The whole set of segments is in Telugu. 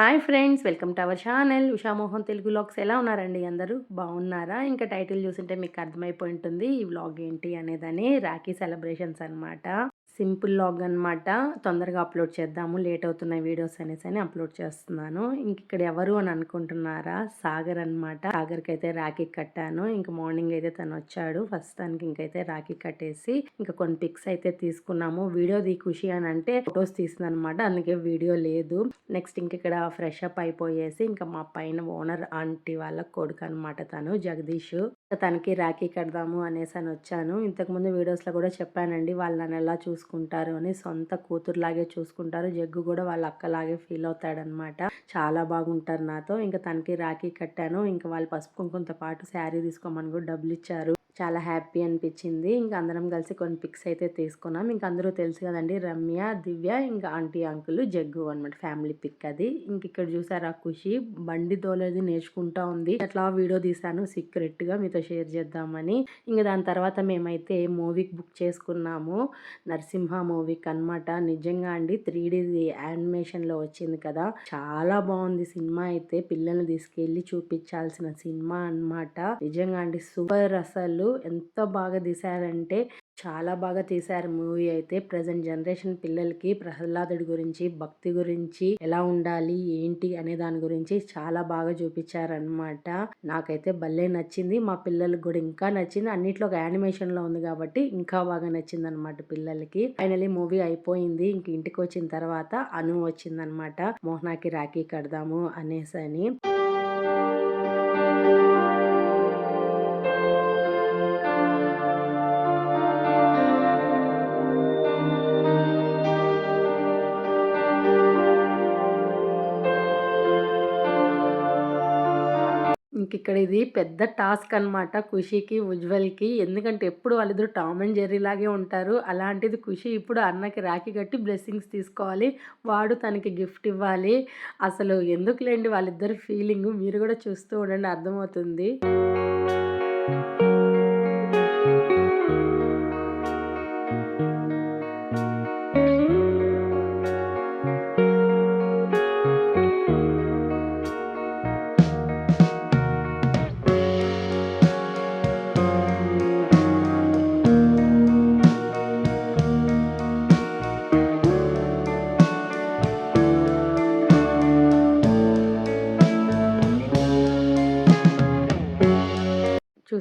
Hi friends welcome to our channel. Ushamohan Telugu vlogs ఎలా ఉన్నారండి? అందరూ బాగున్నారా? ఇంకా టైటిల్ చూసింటే మీకు అర్థమైపోయి ఉంటుంది ఈ వ్లాగ్ ఏంటి అనేదని రాఖీ సెలబ్రేషన్స్ అన్నమాట. సింపుల్ లాగ్ అనమాట తొందరగా అప్లోడ్ చేద్దాము లేట్ అవుతున్నాయి వీడియోస్ అనేసి అని అప్లోడ్ చేస్తున్నాను. ఇంక ఇక్కడ ఎవరు అని అనుకుంటున్నారా? సాగర్ అనమాట సాగర్కి అయితే రాఖీ కట్టాను. ఇంక మార్నింగ్ అయితే తను వచ్చాడు. ఫస్ట్ దానికి ఇంకైతే రాఖీ కట్టేసి ఇంకా కొన్ని పిక్స్ అయితే తీసుకున్నాము. వీడియో ది ఖుషి అని అంటే ఫొటోస్ తీసింది అనమాట అందుకే వీడియో లేదు. నెక్స్ట్ ఇంక ఇక్కడ ఫ్రెష్ అప్ అయిపోయేసి ఇంకా మా పైన ఓనర్ ఆంటీ వాళ్ళ కొడుకు అనమాట తను జగదీష్. తనకి రాఖీ కడదాము అనేసి అని వచ్చాను. ఇంతకుముందు వీడియోస్లో కూడా చెప్పానండి వాళ్ళు నన్ను ఎలా చూసుకుంటారు అని సొంత కూతురులాగే చూసుకుంటారు. జగ్గు కూడా వాళ్ళ అక్కలాగే ఫీల్ అవుతాడనమాట చాలా బాగుంటారు నాతో. ఇంకా తనకి రాఖీ కట్టాను. ఇంకా వాళ్ళు పసుపు కుంకుమతో పాటు శారీ తీసుకోమని కూడా డబ్బులు ఇచ్చారు. చాలా హ్యాపీ అనిపించింది. ఇంకా అందరం కలిసి కొన్ని పిక్స్ అయితే తీసుకున్నాం. ఇంకా అందరూ తెలుసు కదండి రమ్య దివ్య ఇంకా ఆంటీ అంకుల్ జగ్గు అనమాట ఫ్యామిలీ పిక్ అది. ఇంక ఇక్కడ చూసారా ఖుషి బండి దోలేది నేర్చుకుంటా ఉంది. అట్లా వీడియో తీసాను సీక్రెట్గా మీతో షేర్ చేద్దామని. ఇంకా దాని తర్వాత మేమైతే మూవీకి బుక్ చేసుకున్నాము. నరసింహ మూవీకి అనమాట నిజంగా అండి త్రీ డీ యానిమేషన్లో వచ్చింది కదా. చాలా బాగుంది సినిమా అయితే. పిల్లల్ని తీసుకెళ్ళి చూపించాల్సిన సినిమా అనమాట నిజంగా అండి సూపర్ అసలు. ఎంత బాగా తీశారంటే చాలా బాగా తీశారు మూవీ అయితే. ప్రజెంట్ జనరేషన్ పిల్లలకి ప్రహ్లాదుడి గురించి భక్తి గురించి ఎలా ఉండాలి ఏంటి అనే దాని గురించి చాలా బాగా చూపించారనమాట నాకైతే భలే నచ్చింది. మా పిల్లలకు కూడా ఇంకా నచ్చింది. అన్నిట్లో ఒక యానిమేషన్లో ఉంది కాబట్టి ఇంకా బాగా నచ్చింది అనమాట పిల్లలకి. ఫైనలీ మూవీ అయిపోయింది. ఇంక ఇంటికి వచ్చిన తర్వాత అను వచ్చిందనమాట మోహనాకి రాఖీ కడదాము అనేసి ఇంక ఇక్కడ ఇది పెద్ద టాస్క్ అనమాట ఖుషికి ఉజ్వల్కి. ఎందుకంటే ఎప్పుడు వాళ్ళిద్దరు టామ్ అండ్ జెర్రీ లాగే ఉంటారు. అలాంటిది ఖుషి ఇప్పుడు అన్నకి రాఖీ కట్టి బ్లెస్సింగ్స్ తీసుకోవాలి. వాడు తనకి గిఫ్ట్ ఇవ్వాలి. అసలు ఎందుకులేండి వాళ్ళిద్దరు ఫీలింగ్? మీరు కూడా చూస్తూ ఉండండి. అర్థమవుతుంది.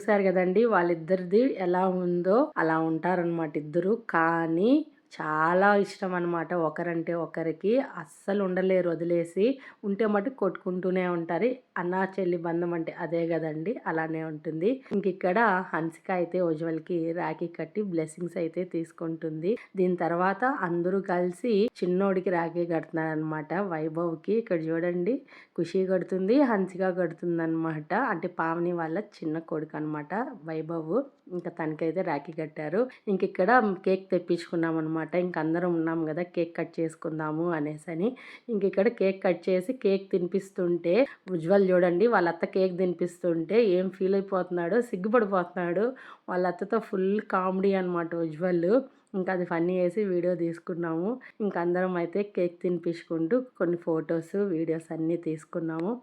చూసారు కదండి. వాళ్ళిద్దరిది ఎలా ఉందో అలా ఉంటారనమాట ఇద్దరు. కానీ చాలా ఇష్టం అనమాట ఒకరంటే ఒకరికి. అస్సలు ఉండలేరు వదిలేసి ఉంటే మటు కొట్టుకుంటూనే ఉంటారు. అన్నా చెల్లి బంధం అంటే అదే కదండి అలానే ఉంటుంది. ఇంక ఇక్కడ హన్సిక అయితే ఉజ్వల్కి రాఖీ కట్టి బ్లెస్సింగ్స్ అయితే తీసుకుంటుంది. దీని తర్వాత అందరూ కలిసి చిన్నోడికి రాఖీ కడుతున్నారు అనమాట వైభవ్కి ఇక్కడ చూడండి ఖుషి కడుతుంది హన్సిక కడుతుంది అనమాట అంటే పావని వాళ్ళ చిన్న కొడుకు అనమాట వైభవ్. ఇంకా తనకైతే రాఖీ కట్టారు. ఇంక ఇక్కడ కేక్ తెప్పించుకున్నాం అనమాట ఇంక అందరం ఉన్నాం కదా కేక్ కట్ చేసుకుందాము అనేసి అని ఇంక ఇక్కడ కేక్ కట్ చేసి కేక్ తినిపిస్తుంటే ఉజ్వల్ చూడండి వాళ్ళ అత్త కేక్ తినిపిస్తుంటే ఏం ఫీల్ అయిపోతున్నాడు సిగ్గుపడిపోతున్నాడు. వాళ్ళ అత్తతో ఫుల్ కామెడీ అనమాట ఉజ్వల్. ఇంకా అది ఫన్నీ వేసి వీడియో తీసుకున్నాము. ఇంకా అందరం అయితే కేక్ తినిపించుకుంటూ కొన్ని ఫొటోస్ వీడియోస్ అన్నీ తీసుకున్నాము.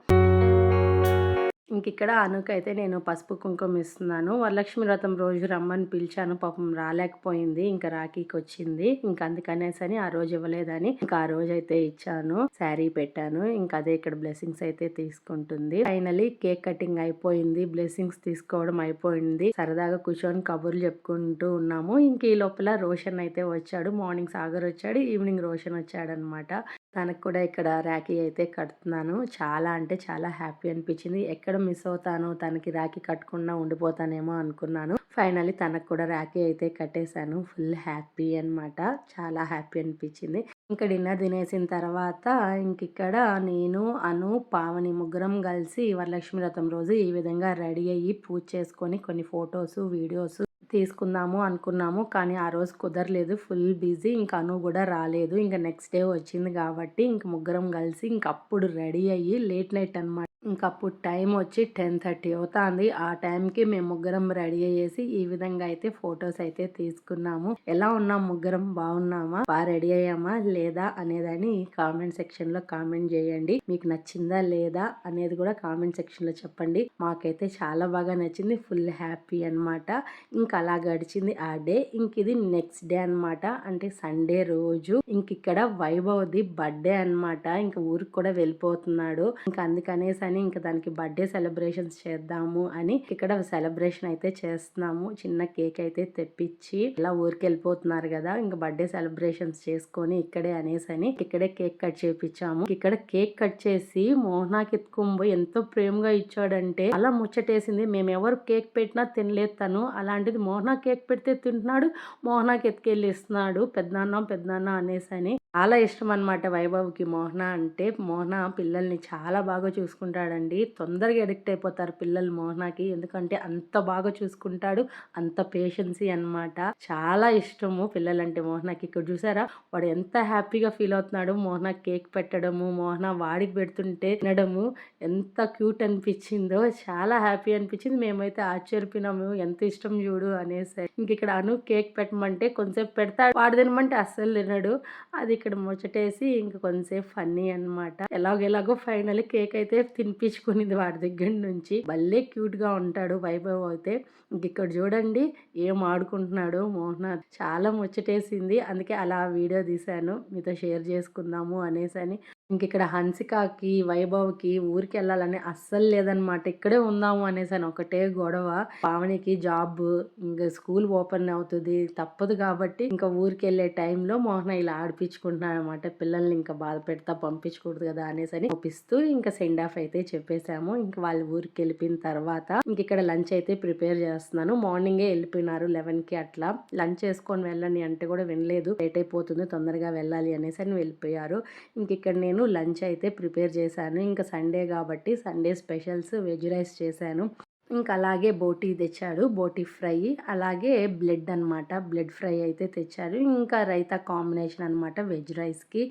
ఇంక ఇక్కడ అనుకైతే నేను పసుపు కుంకుమ ఇస్తున్నాను. వరలక్ష్మి వ్రతం రోజు రమ్మని పిలిచాను. పాపం రాలేకపోయింది. ఇంకా రాఖీకి వచ్చింది ఇంకా అందుకనేసని ఆ రోజు ఇవ్వలేదని ఇంకా ఆ రోజు అయితే ఇచ్చాను. శారీ పెట్టాను. ఇంకా అదే ఇక్కడ బ్లెస్సింగ్స్ అయితే తీసుకుంటుంది. ఫైనలీ కేక్ కటింగ్ అయిపోయింది. బ్లెస్సింగ్స్ తీసుకోవడం అయిపోయింది. సరదాగా కూర్చొని కబుర్లు చెప్పుకుంటూ ఉన్నాము. ఇంక ఈ లోపల రోషన్ అయితే వచ్చాడు. మార్నింగ్ సాగర్ వచ్చాడు. ఈవినింగ్ రోషన్ వచ్చాడు అనమాట తనకు కూడా ఇక్కడ రాఖీ అయితే కడుతున్నాను. చాలా అంటే చాలా హ్యాపీ అనిపించింది. ఎక్కడ మిస్ అవుతాను తనకి రాఖీ కట్టకుండా ఉండిపోతానేమో అనుకున్నాను. ఫైనల్లీ తనకు కూడా రాఖీ అయితే కట్టేశాను. ఫుల్ హ్యాపీ అనమాట చాలా హ్యాపీ అనిపించింది. ఇంకా డిన్నర్ తినేసిన తర్వాత ఇంక ఇక్కడ నేను అను పావని ముగ్గురం కలిసి వరలక్ష్మి వ్రతం రోజు ఈ విధంగా రెడీ అయ్యి పూజ చేసుకొని కొన్ని ఫొటోస్ వీడియోస్ తీసుకుందాము అనుకున్నాము కానీ ఆ రోజు కుదరలేదు. ఫుల్ బిజీ ఇంకా అను కూడా రాలేదు. ఇంకా నెక్స్ట్ డే వచ్చింది కాబట్టి ఇంక ముగ్గురం కలిసి ఇంక అప్పుడు రెడీ అయ్యి లేట్ నైట్ అనమాట ఇంకా అప్పుడు టైం వచ్చి టెన్ థర్టీ అవుతుంది. ఆ టైంకి మేము ముగ్గురం రెడీ అయ్యేసి ఈ విధంగా అయితే ఫొటోస్ అయితే తీసుకున్నాము. ఎలా ఉన్నాం? ముగ్గురం బాగున్నామా? బాగా రెడీ అయ్యామా? లేదా? అనేదని కామెంట్ సెక్షన్లో కామెంట్ చేయండి. మీకు నచ్చిందా? లేదా? అనేది కూడా కామెంట్ సెక్షన్లో చెప్పండి. మాకైతే చాలా బాగా నచ్చింది. ఫుల్ హ్యాపీ అనమాట ఇంకా అలా గడిచింది ఆ డే. ఇంక ఇది నెక్స్ట్ డే అనమాట అంటే సండే రోజు. ఇంక ఇక్కడ వైభవ్ది బర్త్డే అనమాట ఇంకా ఊరికి కూడా వెళ్ళిపోతున్నాడు. ఇంకా అందుకనేసి అని ఇంకా దానికి బర్త్డే సెలబ్రేషన్స్ చేద్దాము అని ఇక్కడ సెలబ్రేషన్ అయితే చేస్తున్నాము. చిన్న కేక్ అయితే తెప్పించి ఇలా ఊరికి వెళ్ళిపోతున్నారు కదా ఇంకా బర్త్డే సెలబ్రేషన్స్ చేసుకొని ఇక్కడే అనేసి అని ఇక్కడే కేక్ కట్ చేపించాము. ఇక్కడ కేక్ కట్ చేసి మోహనాకి ఎత్తుకొని ఎంతో ప్రేమగా ఇచ్చాడంటే అలా ముచ్చటేసింది మేము ఎవరు కేక్ పెట్టినా తినలేదు తను అలాంటిది మోహనా కేక్ పెడితే తింటున్నాడు మోహనాకి ఎత్తుకెళ్ళి ఇస్తున్నాడు పెద్దనాన్న పెద్దనాన్న అనేసి అని చాలా ఇష్టం అనమాట వైభవ్కి. మోహన అంటే మోహన పిల్లల్ని చాలా బాగా చూసుకుంటాడండి. తొందరగా ఎడిక్ట్ అయిపోతారు పిల్లలు మోహనకి. ఎందుకంటే అంత బాగా చూసుకుంటాడు అంత పేషెన్సీ అనమాట చాలా ఇష్టము పిల్లలంటే మోహనకి. ఇక్కడ చూసారా? వాడు ఎంత హ్యాపీగా ఫీల్ అవుతున్నాడు. మోహన కేక్ పెట్టడము మోహన వాడికి పెడుతుంటే తినడము ఎంత క్యూట్ అనిపించిందో చాలా హ్యాపీ అనిపించింది. మేమైతే ఆశ్చర్యపోయినాము. ఎంత ఇష్టం చూడు అనేసి. ఇంక ఇక్కడ అను కేక్ పెట్టమంటే కొంచెంసేపు పెడతాడు. వాడు తినమంటే అస్సలు తినడు. అది ఇక్కడ ముచ్చటేసి ఇంక కొంతసేపు ఫన్నీ అనమాట ఎలాగెలాగో ఫైనల్ కేక్ అయితే తినిపించుకునేది వాడి దగ్గర నుంచి. భలే క్యూట్గా ఉంటాడు వైభవ్ అయితే. ఇంక ఇక్కడ చూడండి ఏం ఆడుకుంటున్నాడు మోహనాథ్ చాలా ముచ్చటేసింది. అందుకే అలా వీడియో తీశాను. మీతో షేర్ చేసుకుందాము అనేసి అని ఇంక ఇక్కడ హన్సికాకి వైభవ్కి ఊరికి వెళ్ళాలని అస్సలు లేదనమాట. ఇక్కడే ఉందాము అనేసి అని ఒకటే గొడవ. పావనికి జాబ్ ఇంకా స్కూల్ ఓపెన్ అవుతుంది తప్పదు కాబట్టి ఇంకా ఊరికి వెళ్ళే టైంలో మోహన ఇలా ఆడిపించుకుంటున్నాడు అనమాట పిల్లల్ని ఇంకా బాధ పెడతా పంపించకూడదు కదా అనేసి అని ఒప్పిస్తూ ఇంకా సెండ్ ఆఫ్ అయితే చెప్పేశాము. ఇంకా వాళ్ళు ఊరికి వెళ్ళిపోయిన తర్వాత ఇంక ఇక్కడ లంచ్ అయితే ప్రిపేర్ చేస్తున్నాను. మార్నింగే వెళ్ళిపోయినారు లెవెన్కి అట్లా. లంచ్ చేసుకొని వెళ్ళని అంటే కూడా వినలేదు. లేట్ అయిపోతుంది తొందరగా వెళ్ళాలి అనేసి అని వెళ్ళిపోయారు. ఇంక ఇక్కడ నేను నేను లంచ్ అయితే ప్రిపేర్ చేశాను. ఇంకా సండే కాబట్టి సండే స్పెషల్స్ వెజ్ రైస్ చేశాను. ఇంకా అలాగే బోటీ తెచ్చాడు బోటీ ఫ్రై. అలాగే బ్లడ్ అనమాట బ్లడ్ ఫ్రై అయితే తెచ్చారు ఇంకా రైతా కాంబినేషన్ అనమాట వెజ్ రైస్కి.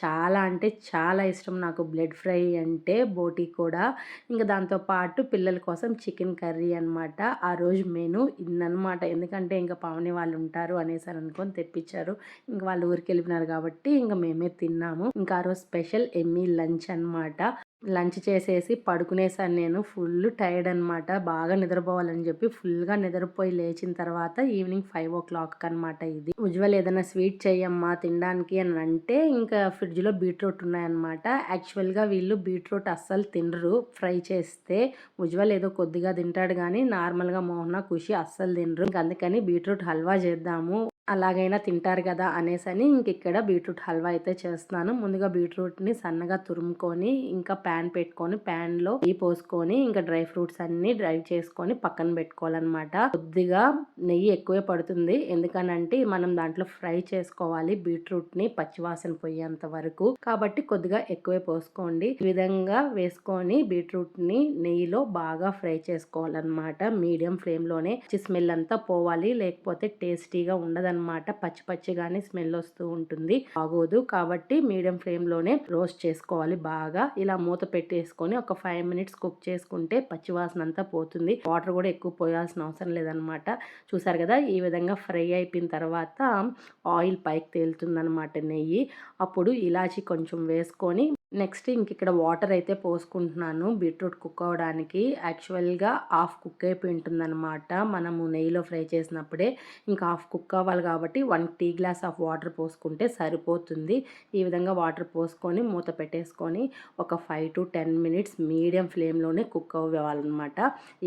చాలా అంటే చాలా ఇష్టం నాకు బ్లడ్ ఫ్రై అంటే బోటీ కూడా. ఇంకా దాంతోపాటు పిల్లల కోసం చికెన్ కర్రీ అనమాట ఆ రోజు మెను ఇన్నమాట ఎందుకంటే ఇంకా పావని వాళ్ళు ఉంటారు అనేసి అనుకొని తెప్పించారు. ఇంకా వాళ్ళు ఊరికి వెళ్ళిపోయినారు కాబట్టి ఇంకా మేమే తిన్నాము. ఇంకా ఆ రోజు స్పెషల్ ఎమ్మీ లంచ్ అనమాట లంచ్ చేసేసి పడుకునేసాను నేను. ఫుల్ టైర్డ్ అనమాట బాగా నిద్రపోవాలని చెప్పి ఫుల్గా నిద్రపోయి లేచిన తర్వాత ఈవినింగ్ ఫైవ్ ఓ క్లాక్ అనమాట ఇది. ఉజ్వల్ ఏదైనా స్వీట్ చేయమ్మా తినడానికి అని అంటే ఇంకా ఫ్రిడ్జ్లో బీట్రూట్ ఉన్నాయన్నమాట. యాక్చువల్గా వీళ్ళు బీట్రూట్ అస్సలు తినరు. ఫ్రై చేస్తే ఉజ్వల్ ఏదో కొద్దిగా తింటాడు కానీ నార్మల్గా మోహన ఖుషి అస్సలు తినరు. అందుకని బీట్రూట్ హల్వా చేద్దాము. అలాగైనా తింటారు కదా అనేసని ఇంక ఇక్కడ బీట్రూట్ హల్వా అయితే చేస్తున్నాను. ముందుగా బీట్రూట్ని సన్నగా తురుముకొని ఇంకా ప్యాన్ పెట్టుకొని ప్యాన్లో నెయ్యి పోసుకొని ఇంకా డ్రై ఫ్రూట్స్ అన్ని డ్రై చేసుకొని పక్కన పెట్టుకోవాలన్నమాట. కొద్దిగా నెయ్యి ఎక్కువే పడుతుంది. ఎందుకనంటే మనం దాంట్లో ఫ్రై చేసుకోవాలి బీట్రూట్ని పచ్చివాసన పోయేంత వరకు. కాబట్టి కొద్దిగా ఎక్కువే పోసుకోండి. ఈ విధంగా వేసుకొని బీట్రూట్ని నెయ్యిలో బాగా ఫ్రై చేసుకోవాలన్నమాట. మీడియం ఫ్లేమ్లోనే. స్మెల్ అంతా పోవాలి. లేకపోతే టేస్టీగా ఉండదు అనమాట పచ్చి పచ్చిగానే స్మెల్ వస్తూ ఉంటుంది. బాగోదు కాబట్టి మీడియం ఫ్లేమ్లోనే రోస్ట్ చేసుకోవాలి బాగా. ఇలా మూత పెట్టేసుకొని ఒక ఫైవ్ మినిట్స్ కుక్ చేసుకుంటే పచ్చివాసన అంతా పోతుంది. వాటర్ కూడా ఎక్కువ పోయాల్సిన అవసరం లేదనమాట చూసారు కదా ఈ విధంగా ఫ్రై అయిపోయిన తర్వాత ఆయిల్ పైకి తేలుతుందనమాట నెయ్యి. అప్పుడు ఇలాచి కొంచెం వేసుకొని నెక్స్ట్ ఇంక ఇక్కడ వాటర్ అయితే పోసుకుంటున్నాను. బీట్రూట్ కుక్ అవ్వడానికి. యాక్చువల్గా హాఫ్ కుక్ అయిపోయి ఉంటుందన్నమాట. మనము నెయ్యిలో ఫ్రై చేసినప్పుడే ఇంకా హాఫ్ కుక్ అవ్వాలి కాబట్టి one tea glass of water పోసుకుంటే సరిపోతుంది. ఈ విధంగా వాటర్ పోసుకొని మూత పెట్టేసుకొని ఒక five to ten minutes medium ఫ్లేమ్లోనే కుక్ అవ్వాలన్నమాట.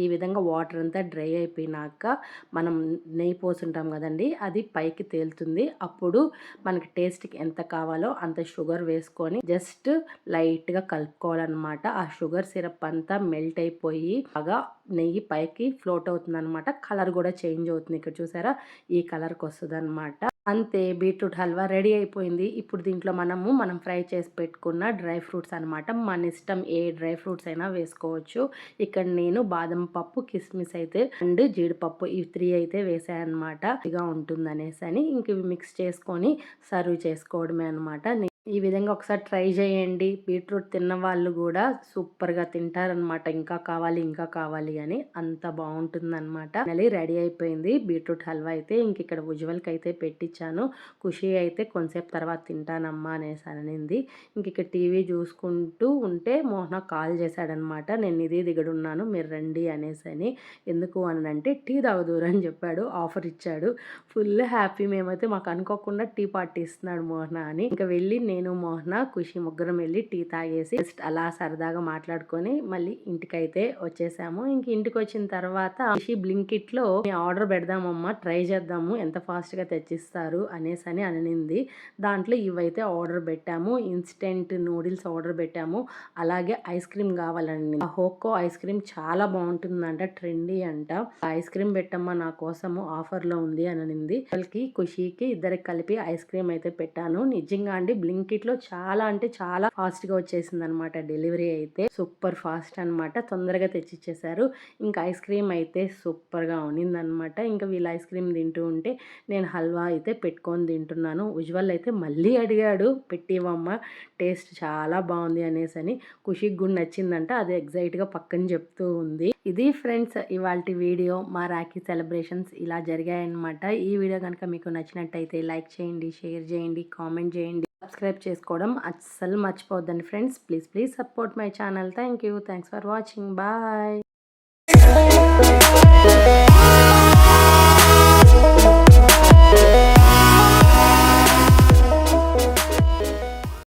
ఈ విధంగా వాటర్ అంతా డ్రై అయిపోయినాక మనం నెయ్యి పోసుంటాం కదండి అది పైకి తేలుతుంది. అప్పుడు మనకి టేస్ట్కి ఎంత కావాలో అంత షుగర్ వేసుకొని జస్ట్ లైట్గా కలుపుకోవాలన్నమాట. ఆ షుగర్ సిరప్ అంతా మెల్ట్ అయిపోయి బాగా నెయ్యి పైకి ఫ్లోట్ అవుతుంది అనమాట కలర్ కూడా చేంజ్ అవుతుంది. ఇక్కడ చూసారా? ఈ కలర్కి వస్తుంది అనమాట అంతే బీట్రూట్ హల్వా రెడీ అయిపోయింది. ఇప్పుడు దీంట్లో మనము మనం ఫ్రై చేసి పెట్టుకున్న డ్రై ఫ్రూట్స్ అనమాట మన ఇష్టం ఏ డ్రై ఫ్రూట్స్ అయినా వేసుకోవచ్చు. ఇక్కడ నేను బాదం పప్పు కిస్మిస్ అయితే అండ్ జీడిపప్పు ఈ త్రీ అయితే వేసాయన్నమాట. ఇదిగా ఉంటుంది అనేసి అని ఇంక మిక్స్ చేసుకొని సర్వ్ చేసుకోవడమే అనమాట ఈ విధంగా ఒకసారి ట్రై చేయండి. బీట్రూట్ తిన్న వాళ్ళు కూడా సూపర్గా తింటారనమాట ఇంకా కావాలి ఇంకా కావాలి అని అంత బాగుంటుందన్నమాట. మళ్ళీ రెడీ అయిపోయింది. బీట్రూట్ హల్వా అయితే ఇంక ఇక్కడ ఉజ్వల్కి అయితే పెట్టించాను ఖుషి అయితే కొంతసేపు తర్వాత తింటానమ్మా అనేసి అనింది. ఇంక ఇక్కడ టీవీ చూసుకుంటూ ఉంటే మోహన కాల్ చేశాడనమాట నేను ఇదే దిగడున్నాను మీరు రండి అనేసి అని. ఎందుకు? అని అంటే టీ తాగుదూరు అని చెప్పాడు. ఆఫర్ ఇచ్చాడు. ఫుల్ హ్యాపీ మేమైతే మాకు అనుకోకుండా టీ పార్టీ ఇస్తున్నాడు మోహన అని. ఇంకా వెళ్ళి నేను మోహన ఖుషి ముగ్గురం వెళ్ళి టీ తాగేసి జస్ట్ అలా సరదాగా మాట్లాడుకొని మళ్ళీ ఇంటికైతే వచ్చేసాము. ఇంక ఇంటికి వచ్చిన తర్వాత ఖుషి బ్లింకిట్లో ఆర్డర్ పెడదామమ్మా ట్రై చేద్దాము ఎంత ఫాస్ట్గా తెచ్చిస్తారు? అనేసి అని అనింది. దాంట్లో ఇవైతే ఆర్డర్ పెట్టాము. ఇన్స్టెంట్ నూడిల్స్ ఆర్డర్ పెట్టాము. అలాగే ఐస్ క్రీమ్ కావాలండి హోకో ఐస్ క్రీమ్ చాలా బాగుంటుందంట ట్రెండీ అంట. ఐస్ క్రీమ్ పెట్టమ్మా నా కోసము ఆఫర్లో ఉంది అని అనింది. వాళ్ళకి ఖుషికి ఇద్దరికి కలిపి ఐస్ క్రీమ్ అయితే పెట్టాను. నిజంగా అండి బ్లింక్ బ్లింకిట్ చాలా అంటే చాలా ఫాస్ట్గా వచ్చేసింది అనమాట డెలివరీ అయితే. సూపర్ ఫాస్ట్ అనమాట. తొందరగా తెచ్చిచ్చేసారు. ఇంకా ఐస్ క్రీమ్ అయితే సూపర్గా ఉన్నింది అనమాట ఇంకా వీళ్ళు ఐస్ క్రీమ్ తింటూ ఉంటే నేను హల్వా అయితే పెట్టుకొని తింటున్నాను. ఉజ్వల్ అయితే మళ్ళీ అడిగాడు పెట్టివమ్మ టేస్ట్ చాలా బాగుంది అనేసి అని. ఖుషికి గుడి నచ్చిందంట. అది ఎగ్జైట్గా పక్కన చెప్తూ ఉంది. ఇది ఫ్రెండ్స్ ఇవాళ వీడియో మా రాఖీ సెలబ్రేషన్స్ ఇలా జరిగాయన్నమాట. ఈ వీడియో కనుక మీకు నచ్చినట్టయితే లైక్ చేయండి షేర్ చేయండి కామెంట్ చేయండి. సబ్స్క్రైబ్ చేసుకోవడం అస్సలు మర్చిపోవద్దండి friends. Please please support my channel. Thank you thanks for watching. Bye.